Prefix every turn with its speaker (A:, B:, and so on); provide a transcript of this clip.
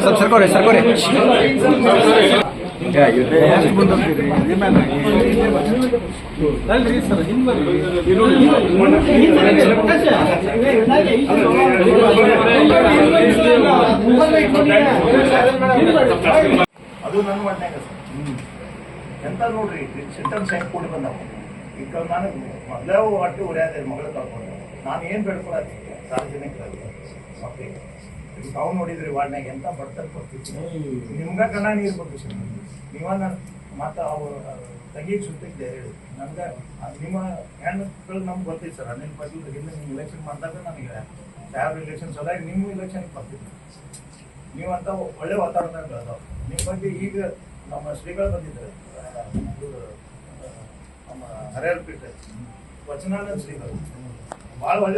A: ಸ್ವಲ್ಪ ಸರ್ಕೋರಿ ಸರ್ಕೋರಿ
B: ಅದು ನನ್ನ ಮಟ್ನ್ಯಾಗ ಸರ್ ಎಂತ ನೋಡ್ರಿ ಸಿಸ್ಟಮ್ಸ್ ಹೆಂಗ್ ಕೂಡಿ ಬಂದವು. ಈಗ ನಾನು ಮೊದಲೇ ಹೊಟ್ಟೆ ಉರಿಯಾದ ಮಗಳ ಕಳ್ಕೊಂಡು ನಾನು ಏನು ಬೆಳ್ಕೊಳತ್ತಿ ಸಾರ್ವಜನಿಕರಲ್ಲಿ ಮಕ್ಕಳಿಗೆ. ತಾವು ನೋಡಿದ್ರಿ ವಾರ್ಡ್ನಾಗ ಎಂತ ಬರ್ತಾರೆ ಕೊಡ್ತೀವಿ ನಿಮ್ಗೆ ಕಣ ನೀರು ಸರ್ ನೀವ ಮತ್ತು ಅವ ತಂಗಿಗೆ ಸುತ್ತಿದ್ದೆ ಹೇಳಿ. ನಮ್ಗೆ ನಿಮ್ಮ ಹೆಣ್ಮಕ್ಳು ನಮ್ಗೆ ಗೊತ್ತೈತೆ ಸರ್. ಅನಿಲ್ ಪಾಟೀಲ್ ಹಿಂದೆ ನಿಮ್ಮ ಇಲೆಕ್ಷನ್ ಮಾಡಿದಾಗ ನನಗೆ ಯಾವ ಇಲೆಕ್ಷನ್ ಸದಾಗ ನಿಮ್ಮ ಇಲೆಕ್ಷನ್ ಬರ್ತಿದ್ರು. ನೀವಂತ ಒಳ್ಳೆ ವಾತಾವರಣ ಅದಾವೆ. ನಿಮ್ಮ ಬಗ್ಗೆ ಈಗ ನಮ್ಮ ಶ್ರೀಗಳು ಬಂದಿದ್ದಾರೆ. ನಮ್ಮ ಹರಿಹರ ಪೀಠ ವಚನಾನಂದ ಶ್ರೀಗಳು. ಭಾಳ ಒಳ್ಳೆ